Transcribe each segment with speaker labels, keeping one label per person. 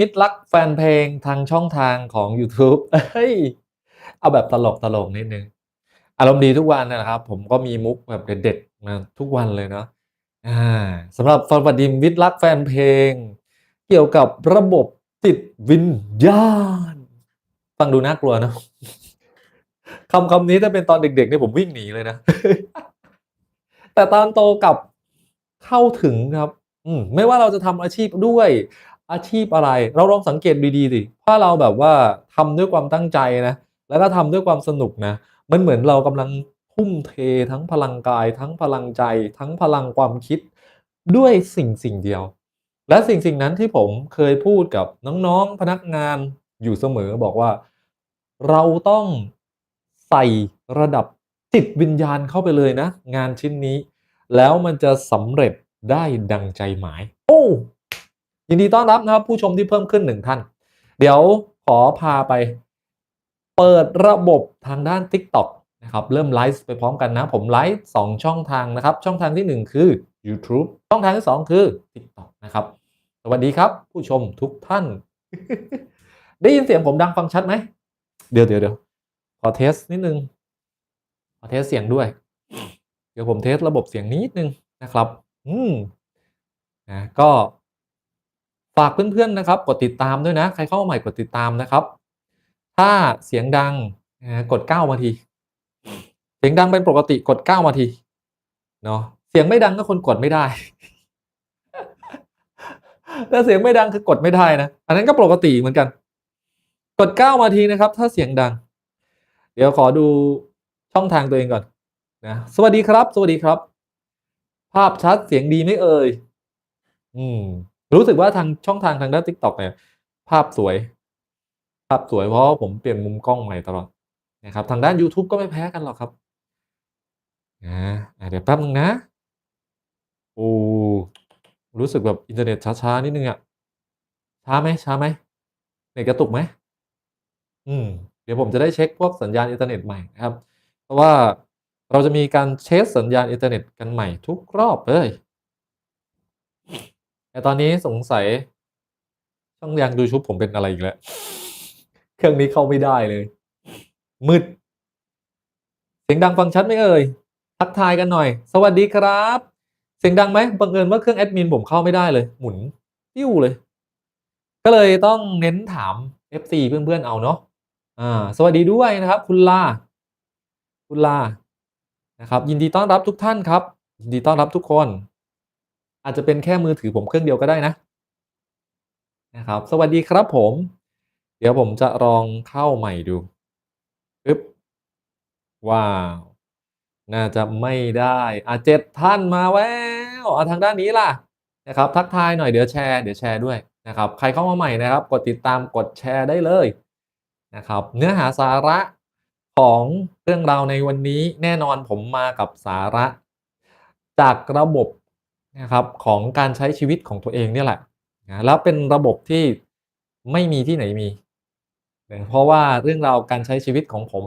Speaker 1: มิตรรักแฟนเพลงทางช่องทางของ YouTube เฮ้ย เอาแบบตลกตลกนิดนึง อารมณ์ดีทุกวันนะครับ ผมก็มีมุกแบบเด็ดๆมาทุกวันเลยเนาะอ่าสำหรับสวัสดีมิตรรักแฟนเพลง เกี่ยวกับระบบจิตวิญญาณ ฟังดูน่ากลัวนะคำคำนี้ถ้าเป็นตอนเด็กๆเนี่ยผมวิ่งหนีเลยนะ แต่ตอนโตกับเข้าถึงครับ อืมไม่ว่าเราจะทำอาชีพด้วย อาชีพอะไร เราลองสังเกตดีๆสิถ้าเราแบบว่าทำด้วยความตั้งใจนะแล้วก็ทำด้วยความสนุกนะมันเหมือนเรากำลังทุ่มเททั้งพลังกาย ทั้งพลังใจ ทั้งพลังความคิดด้วยสิ่งสิ่งเดียว และสิ่งสิ่งนั้นที่ผมเคยพูดกับน้องๆพนักงานอยู่เสมอบอกว่า เราต้องใส่ระดับจิตวิญญาณเข้าไปเลยนะ งานชิ้นนี้ แล้วมันจะสำเร็จได้ดังใจหมาย โอ้ ยินดีต้อนรับนะครับผู้ชมที่เพิ่มขึ้นหนึ่งท่าน เดี๋ยวขอพาไป เปิดระบบทางด้าน TikTok นะครับเริ่มไลฟ์ไปพร้อมกันนะ ผมไลฟ์2ช่องทางนะครับ ช่องทางที่ 1 คือ YouTube ช่องทางที่ 2 คือ TikTok นะครับ สวัสดีครับ ผู้ชมทุกท่าน ได้ยินเสียงผมดังฟังชัดไหม เดี๋ยวเดี๋ยวเดี๋ยวขอเทสนิดนึง ขอเทสเสียงด้วย เดี๋ยวผมเทสระบบเสียงนิดนึงนะครับ อืมนะก็ ฝากเพื่อนๆนะครับ กดติดตามด้วยนะ ใครเข้ามาใหม่กดติดตามนะครับ ถ้าเสียงดังกดเก้ามาที เสียงดังเป็นปกติกดเก้ามาทีเนาะเสียงไม่ดังก็คนกดไม่ได้ถ้าเสียงไม่ดังคือกดไม่ได้นะ อันนั้นก็ปกติเหมือนกัน กดเก้ามาทีนะครับ ถ้าเสียงดัง เดี๋ยวขอดูช่องทางตัวเองก่อนนะสวัสดีครับ สวัสดีครับ ภาพชัดเสียงดีไหม่เอ่ยอืม รู้สึกว่าทางช่องทางทางด้าน TikTok เนี่ย ภาพสวย ภาพสวยเพราะผมเปลี่ยนมุมกล้องใหม่ตลอดนะครับ ทางด้าน YouTube ก็ไม่แพ้กันหรอกครับนะอะเดี๋ยวแป๊บนึงนะโอ้รู้สึกแบบอินเทอร์เน็ตช้าๆนิดนึงอะช้าไหมช้าไหมเน็ตกระตุกไหมอืมเดี๋ยวผมจะได้เช็คพวกสัญญาณอินเทอร์เน็ตใหม่นะครับ เพราะว่าเราจะมีการเช็คสัญญาณอินเทอร์เน็ตกันใหม่ทุกรอบเลย แต่ตอนนี้สงสัย ช่องยางดูชุบผมเป็นอะไรอีกแล้ว เครื่องนี้เข้าไม่ได้เลย มืด เสียงดังฟังชัดไหมเอ่ย ทักทายกันหน่อย สวัสดีครับ เสียงดังไหมบังเอิญว่าเครื่องแอดมินผมเข้าไม่ได้เลย หมุนติ้วเลย ก็เลยต้องเน้นถาม FC เพื่อนๆเอาเนาะอ่า สวัสดีด้วยนะครับ คุณลา คุณลานะครับ ยินดีต้อนรับทุกท่านครับ ยินดีต้อนรับทุกคน อาจจะเป็นแค่มือถือผมเครื่องเดียวก็ได้นะนะครับ สวัสดีครับผม เดี๋ยวผมจะลองเข้าใหม่ดูปึ๊บว้าวน่าจะไม่ได้อะเจ็ดท่านมาแล้วอะทางด้านนี้ล่ะนะครับ ทักทายหน่อยเดี๋ยวแชร์เดี๋ยวแชร์ด้วยนะครับ ใครเข้ามาใหม่นะครับ กดติดตามกดแชร์ได้เลยนะครับ เนื้อหาสาระของเรื่องราวในวันนี้แน่นอนผมมากับสาระ จากระบบ นะครับของการใช้ชีวิตของตัวเองเนี่ยแหละนะแล้วเป็นระบบที่ไม่มีที่ไหนมีนะเพราะว่าเรื่องราวการใช้ชีวิตของผม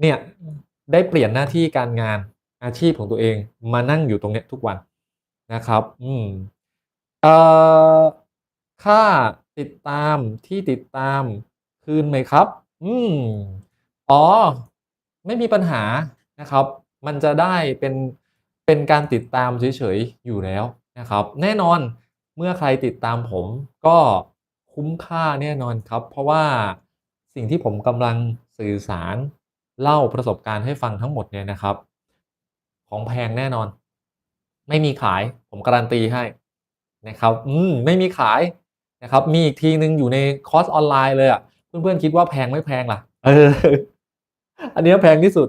Speaker 1: เนี่ยได้เปลี่ยนหน้าที่การงานอาชีพของตัวเองมานั่งอยู่ตรงเนี้ยทุกวันนะครับ อืมเอ่อค่าติดตามที่ติดตามคืนไหมครับ อืม อ๋อ ไม่มีปัญหานะครับ มันจะได้เป็น เป็นการติดตามเฉยๆอยู่แล้วนะครับ แน่นอนเมื่อใครติดตามผมก็คุ้มค่าแน่นอนครับ เพราะว่าสิ่งที่ผมกำลังสื่อสารเล่าประสบการณ์ให้ฟังทั้งหมดเนี่ยนะครับ ของแพงแน่นอน ไม่มีขายผมการันตีให้นะครับ อืมไม่มีขายนะครับ มีอีกทีหนึ่งอยู่ในคอร์สออนไลน์เลยอะเพื่อนๆคิดว่าแพงไม่แพงล่ะ เออ อันนี้แพงที่สุด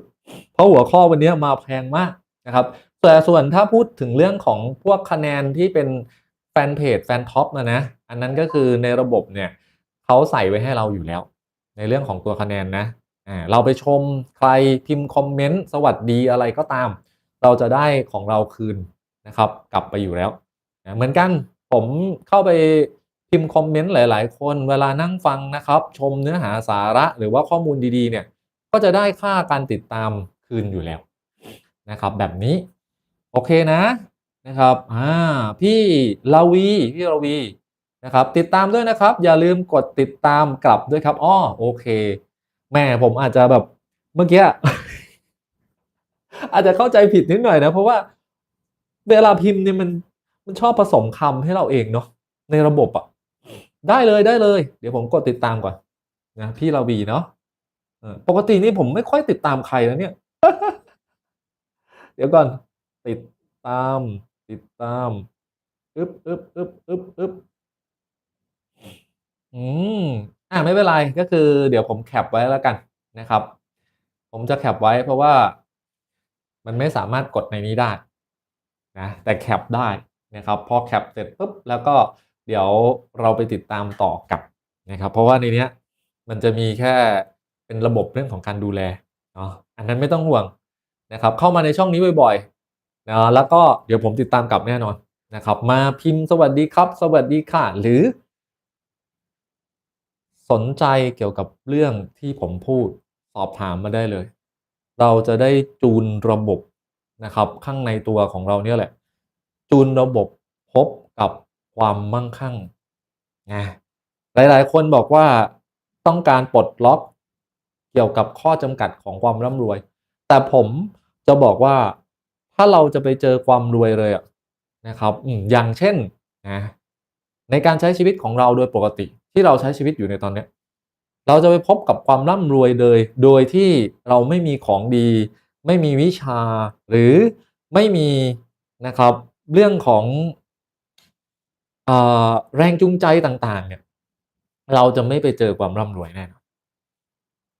Speaker 1: เพราะหัวข้อวันนี้มาแพงมากนะครับ แต่ส่วนถ้าพูดถึงเรื่องของพวกคะแนนที่เป็นแฟนเพจแฟนท็อปนะนะ อันนั้นก็คือในระบบเนี่ยเขาใส่ไว้ให้เราอยู่แล้ว ในเรื่องของตัวคะแนนนะเราไปชมใครพิมพ์คอมเมนต์สวัสดีอะไรก็ตาม เราจะได้ของเราคืนนะครับ กลับไปอยู่แล้วนะเหมือนกันผมเข้าไปพิมพ์คอมเมนต์หลาย ๆ คนเวลานั่งฟังนะครับ ชมเนื้อหาสาระหรือว่าข้อมูลดี ๆ เนี่ย ก็จะได้ค่าการติดตามคืนอยู่แล้วนะครับ แบบนี้ โอเคนะนะครับอ่าพี่ลาวีพี่ลาวีนะครับติดตามด้วยนะครับ อย่าลืมกดติดตามกลับด้วยครับอ้อโอเคแม่ผมอาจจะแบบเมื่อกี้อาจจะเข้าใจผิดนิดหน่อยนะ เพราะว่าเวลาพิมพ์เนี่ยมันมันชอบผสมคำให้เราเองเนาะในระบบอะได้เลยได้เลย เดี๋ยวผมกดติดตามก่อนนะพี่เราบีเนาะปกตินี่ผมไม่ค่อยติดตามใครนะเนี่ย เดี๋ยวก่อน ติดตาม ติดตามอึบอึบอึบอึบอึบอืมอ่าไม่เป็นไรก็คือ เดี๋ยวผมแคปไว้แล้วกันนะครับ ผมจะแคปไว้เพราะว่ามันไม่สามารถกดในนี้ได้นะแต่แคปได้นะครับพอแคปเสร็จปุ๊บแล้วก็เดี๋ยวเราไปติดตามต่อกับนะครับ เพราะว่าในเนี้ยมันจะมีแค่เป็นระบบเรื่องของการดูแลเนาะอันนั้นไม่ต้องห่วงนะครับ เข้ามาในช่องนี้บ่อยๆ นะแล้วก็เดี๋ยวผมติดตามกลับแน่นอนนะครับ มาพิมพ์สวัสดีครับ สวัสดีค่ะ หรือ สนใจเกี่ยวกับเรื่องที่ผมพูดสอบถามมาได้เลย เราจะได้จูนระบบนะครับ ข้างในตัวของเราเนี่ยแหละ จูนระบบพบกับความมั่งคั่งนะหลาย ๆ คนบอกว่าต้องการปลดล็อกเกี่ยวกับข้อจำกัดของความร่ำรวย แต่ผมจะบอกว่า ถ้าเราจะไปเจอความรวยเลยอะนะครับอย่างเช่นนะในการใช้ชีวิตของเราโดยปกติที่เราใช้ชีวิตอยู่ในตอนนี้เราจะไปพบกับความร่ำรวยเลย โดยที่เราไม่มีของดี ไม่มีวิชา หรือไม่มีนะครับเรื่องของอแรงจูงใจต่างๆเนี่ยเราจะไม่ไปเจอความร่ำรวยแน่นอน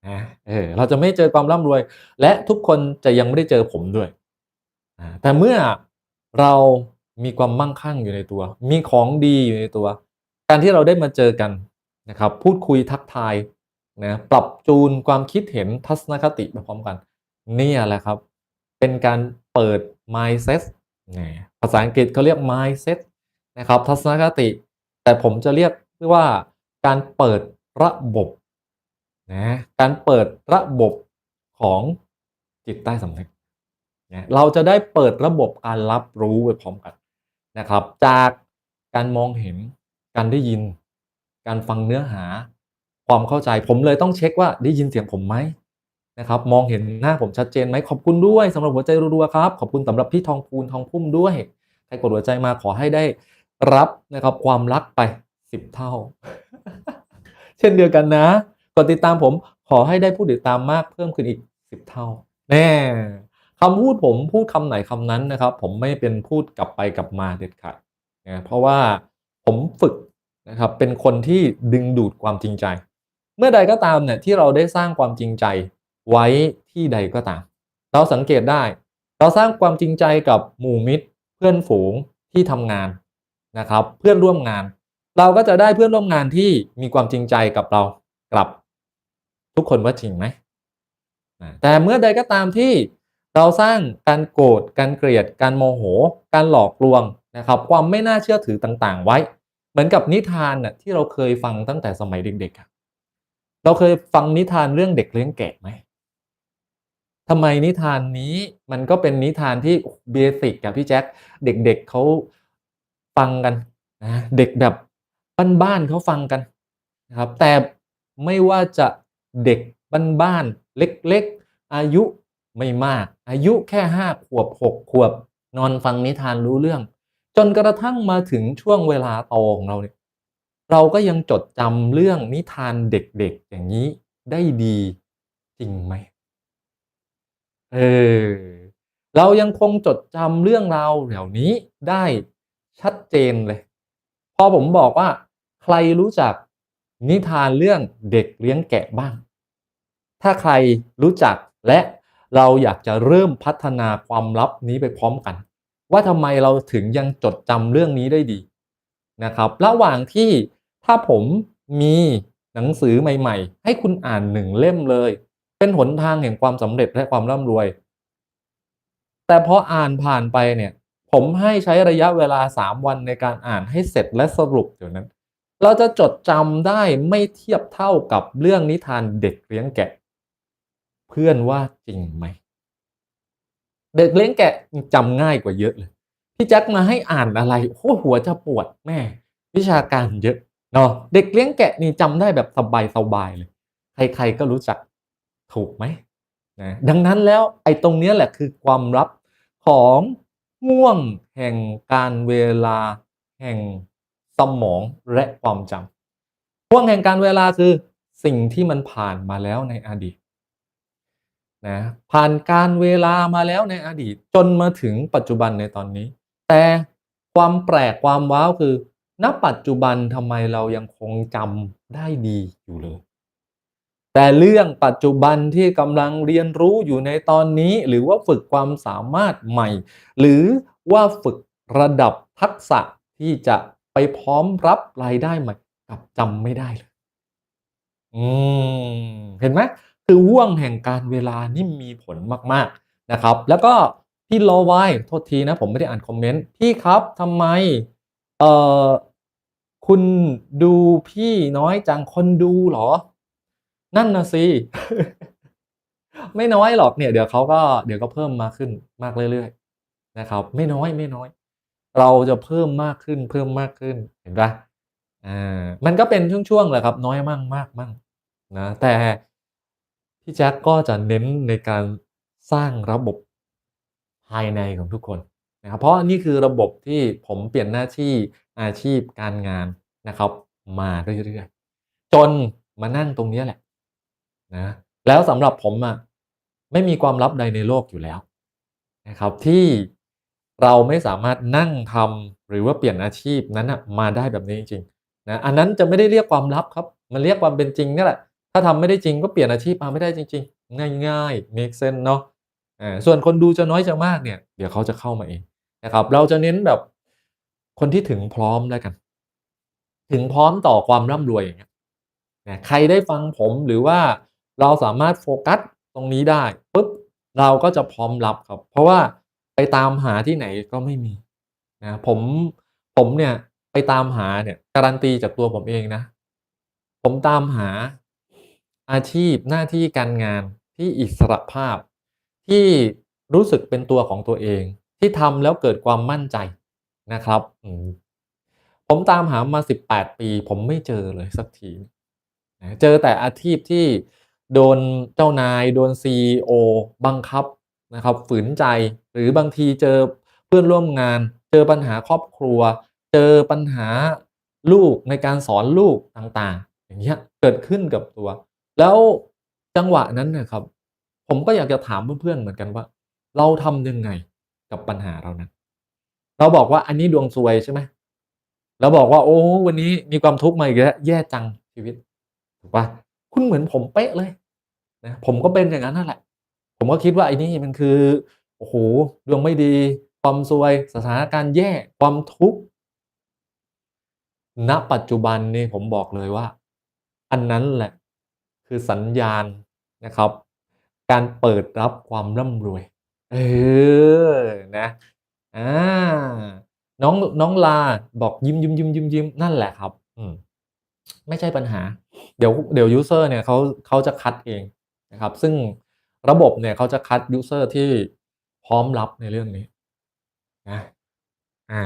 Speaker 1: นะเออเราจะไม่เจอความร่ำรวย และทุกคนจะยังไม่ได้เจอผมด้วย แต่เมื่อเรามีความมั่งคั่งอยู่ในตัว มีของดีอยู่ในตัว การที่เราได้มาเจอกันนะครับ พูดคุยทักทายนะปรับจูนความคิดเห็นทัศนคติไปพร้อมกัน นี่แหละครับ เป็นการเปิด mindset นะภาษาอังกฤษเขาเรียก mindset นะครับ ทัศนคติ แต่ผมจะเรียกว่าการเปิดระบบนะการเปิดระบบของจิตใต้สำนึก เราจะได้เปิดระบบการรับรู้ไปพร้อมกันนะครับ จากการมองเห็น การได้ยิน การฟังเนื้อหา ความเข้าใจผมเลยต้องเช็คว่าได้ยินเสียงผมไหมนะครับ มองเห็นหน้าผมชัดเจนไหมขอบคุณด้วยสำหรับหัวใจรัวๆครับ ขอบคุณสำหรับพี่ทองพูนทองพุ่มด้วยใครกดหัวใจมาขอให้ได้รับนะครับความรักไปสิบเท่า เช่นเดียวกันนะกดติดตามผมขอให้ได้ผู้ติดตามมากเพิ่มขึ้นอีกสิบเท่า แน่ คำพูดผมพูดคำไหนคำนั้นนะครับ ผมไม่เป็นพูดกลับไปกลับมาเด็ดขาดนะเพราะว่าผมฝึกนะครับเป็นคนที่ดึงดูดความจริงใจ เมื่อใดก็ตามเนี่ยที่เราได้สร้างความจริงใจไว้ที่ใดก็ตาม เราสังเกตได้ เราสร้างความจริงใจกับหมู่มิตร เพื่อนฝูงที่ทำงานนะครับ เพื่อนร่วมงาน เราก็จะได้เพื่อนร่วมงานที่มีความจริงใจกับเรากลับ ทุกคนว่าจริงไหมแต่เมื่อใดก็ตามที่ เราสร้างการโกรธการเกลียด การโมโห การหลอกลวงนะครับ ความไม่น่าเชื่อถือต่างๆ ไว้ เหมือนกับนิทานน่ะที่เราเคยฟังตั้งแต่สมัยเด็กๆอะเราเคยฟังนิทานเรื่องเด็กเลี้ยงแกะไหมทำไมนิทานนี้มันก็เป็นนิทานที่เบสิกกับพี่แจ็คเด็กๆเขาฟังกันนะเด็กแบบบ้านๆเขาฟังกันนะครับ แต่ไม่ว่าจะเด็กบ้านๆเล็กๆอายุ ไม่มาก อายุแค่ห้าขวบหกขวบ นอนฟังนิทานรู้เรื่อง จนกระทั่งมาถึงช่วงเวลาโตของเราเนี่ยเราก็ยังจดจำเรื่องนิทานเด็กๆ อย่างนี้ได้ดีจริงไหมเออเรายังคงจดจำเรื่องราวเหล่านี้ได้ชัดเจนเลย พอผมบอกว่า ใครรู้จักนิทานเรื่องเด็กเลี้ยงแกะบ้าง ถ้าใครรู้จักและ เราอยากจะเริ่มพัฒนาความลับนี้ไปพร้อมกัน ว่าทำไมเราถึงยังจดจำเรื่องนี้ได้ดีนะครับ ระหว่างที่ถ้าผมมีหนังสือใหม่ ๆ ให้คุณอ่านหนึ่งเล่มเลย เป็นหนทางแห่งความสำเร็จและความร่ำรวย แต่พออ่านผ่านไปเนี่ย ผมให้ใช้ระยะเวลา 3 วันในการอ่านให้เสร็จและสรุปเดี๋ยวนั้น เราจะจดจำได้ไม่เทียบเท่ากับเรื่องนิทานเด็กเลี้ยงแกะ เพื่อนว่าจริงไหม เด็กเลี้ยงแกะจำง่ายกว่าเยอะเลย พี่แจ็คมาให้อ่านอะไรโอ้หัวจะปวดแม่ วิชาการเยอะเนาะเด็กเลี้ยงแกะนี่จำได้แบบสบายๆเลย ใครๆก็รู้จักถูกไหมนะดังนั้นแล้วไอ้ตรงเนี้ยแหละคือความลับของง่วงแห่งการเวลาแห่งสมองและความจำห่วงแห่งการเวลาคือสิ่งที่มันผ่านมาแล้วในอดีต นะผ่านการเวลามาแล้วในอดีตจนมาถึงปัจจุบันในตอนนี้ แต่ความแปลกความว้าวคือ ณปัจจุบันทำไมเรายังคงจำได้ดีอยู่เลย แต่เรื่องปัจจุบันที่กำลังเรียนรู้อยู่ในตอนนี้ หรือว่าฝึกความสามารถใหม่ หรือว่าฝึกระดับทักษะที่จะไปพร้อมรับรายได้ใหม่กับจำไม่ได้เลย อืม เห็นไหม คือห่วงแห่งการเวลานี่มีผลมากๆนะครับ แล้วก็พี่รอไว้โทษทีนะผมไม่ได้อ่านคอมเมนต์พี่ครับทำไมเอ่อคุณดูพี่น้อยจังคนดูเหรอ?นั่นนะสิไม่น้อยหรอกเนี่ยเดี๋ยวเขาก็เดี๋ยวก็เพิ่มมาขึ้นมากเรื่อยๆนะครับ ไม่น้อยๆเราจะเพิ่มมากขึ้นเพิ่มมากขึ้นเห็นเปล่า?อามันก็เป็นช่วงๆแหละครับ น้อยมั่งมากมั่งนะแต่ พี่แจ็คก็จะเน้นในการสร้างระบบภายในของทุกคนนะครับเพราะนี่คือระบบที่ผมเปลี่ยนหน้าที่อาชีพการงานนะครับ มาเรื่อยๆจนมานั่งตรงนี้แหละนะแล้วสำหรับผมอะไม่มีความลับใดในโลกอยู่แล้วนะครับที่เราไม่สามารถนั่งทำหรือว่าเปลี่ยนอาชีพนั้นน่ะมาได้แบบนี้จริงๆนะอันนั้นจะไม่ได้เรียกความลับครับ มันเรียกความเป็นจริงนี่แหละ ถ้าทำไม่ได้จริงก็เปลี่ยนอาชีพมาไม่ได้จริง ๆ ง่ายๆเมกเซนส์เนาะส่วนคนดูจะน้อยจะมากเนี่ย เดี๋ยวเขาจะเข้ามาเองนะครับเราจะเน้นแบบคนที่ถึงพร้อมแล้วกัน ถึงพร้อมต่อความร่ำรวยอย่างเงี้ยนะใครได้ฟังผมหรือว่าเราสามารถโฟกัสตรงนี้ได้ปุ๊บเราก็จะพร้อมรับครับ เพราะว่าไปตามหาที่ไหนก็ไม่มีนะผมผมเนี่ยไปตามหาเนี่ยการันตีจากตัวผมเองนะ ผมตามหา อาชีพหน้าที่การงานที่อิสระภาพ ที่รู้สึกเป็นตัวของตัวเอง ที่ทำแล้วเกิดความมั่นใจนะครับผมตามหามา 18 ปี ผมไม่เจอเลยสักทีเจอแต่อาชีพที่โดนเจ้านาย โดน CEO บังคับนะครับฝืนใจหรือบางทีเจอเพื่อนร่วมงาน เจอปัญหาครอบครัว เจอปัญหาลูกในการสอนลูกต่างๆ อย่างเงี้ยเกิดขึ้นกับตัว แล้วจังหวะนั้นนะครับ ผมก็อยากจะถามเพื่อนๆเหมือนกันว่า เราทำยังไงกับปัญหาเหล่านั้น?เราบอกว่าอันนี้ดวงซวยใช่ไหม?เราบอกว่า โอ้วันนี้มีความทุกข์มาอีกแล้วแย่จังชีวิตถูกเปล่า?คุณเหมือนผมเป๊ะเลยนะผมก็เป็นอย่างนั้นนั่นแหละ ผมก็คิดว่าไอ้นี่มันคือโอ้โฮดวงไม่ดีความซวยสถานการณ์แย่ความทุกข์ณปัจจุบันนี่ผมบอกเลยว่า อันนั้นแหละ คือสัญญาณนะครับ การเปิดรับความร่ำรวย เออนะอ่าน้องน้องลาบอกยิ้มๆๆๆๆนั่นแหละครับ อืมไม่ใช่ปัญหา เดี๋ยวเดี๋ยวยูเซอร์เนี่ยเขาเขาจะคัดเองนะครับ ซึ่งระบบเนี่ยเขาจะคัดยูเซอร์ที่พร้อมรับในเรื่องนี้นะอ่า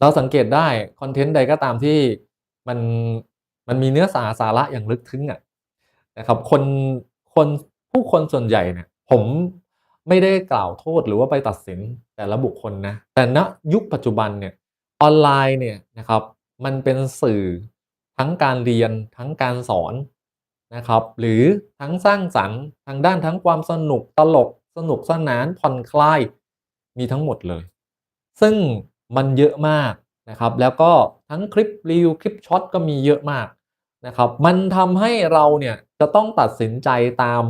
Speaker 1: เราสังเกตได้คอนเทนต์ใดก็ตามที่มันมันมีเนื้อสาสาระอย่างลึกซึ้งอะ นะครับคนคนผู้คนส่วนใหญ่เนี่ยผมไม่ได้กล่าวโทษหรือว่าไปตัดสินแต่ละบุคคลนะแต่ณยุคปัจจุบันเนี่ยออนไลน์เนี่ยนะครับมันเป็นสื่อทั้งการเรียนทั้งการสอนนะครับหรือทั้งสร้างสรรค์ทางด้านทั้งความสนุกตลกสนุกสนานผ่อนคลายมีทั้งหมดเลย ซึ่งมันเยอะมากนะครับแล้วก็ทั้งคลิปรีลคลิปช็อตก็มีเยอะมาก นะครับมันทำให้เราเนี่ยจะต้องตัดสินใจตาม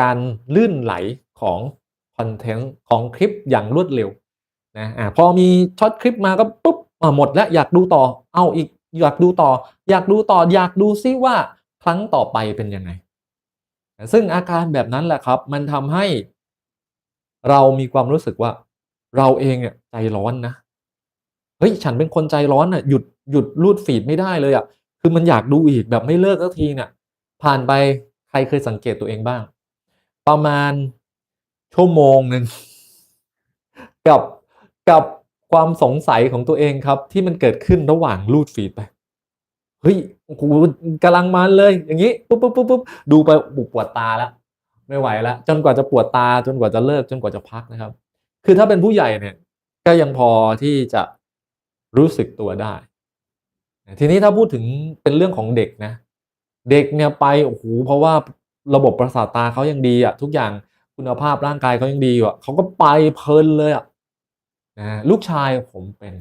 Speaker 1: การลื่นไหลของคอนเทนต์ของคลิปอย่างรวดเร็วนะอาพอมีช็อตคลิปมาก็ปุ๊บหมดแล้วอยากดูต่อเอาอีกอยากดูต่อ อยากดูต่ออยากดูซิว่าครั้งต่อไปเป็นยังไง?ซึ่งอาการแบบนั้นแหละครับ มันทำให้เรามีความรู้สึกว่า เราเองเนี่ยใจร้อนนะเฮ้ยฉันเป็นคนใจร้อนน่ะหยุดหยุดรูดฟีดไม่ได้เลยอะ คือมันอยากดูอีกแบบไม่เลิกสักทีเนี่ย ผ่านไปใครเคยสังเกตตัวเองบ้าง?ประมาณชั่วโมงหนึ่งกับกับความสงสัยของตัวเองครับ ที่มันเกิดขึ้นระหว่างรูดฟีดไปเฮ้ยโอ้โหกำลังมันเลย อย่างนี้ปุ๊บปุ๊บปุ๊บปุ๊บดูไปบุปวดตาแล้วไม่ไหวแล้วจนกว่าจะปวดตาจนกว่าจะเลิกจนกว่าจะพักนะครับ คือถ้าเป็นผู้ใหญ่เนี่ย ก็ยังพอที่จะรู้สึกตัวได้ ทีนี้ถ้าพูดถึงเป็นเรื่องของเด็กนะ เด็กเนี่ยไปโอ้โหเพราะว่าระบบประสาทตาเขายังดีอะทุกอย่างคุณภาพร่างกายเขายังดีอยู่อะเขาก็ไปเพลินเลยอะนะลูกชายผมเป็น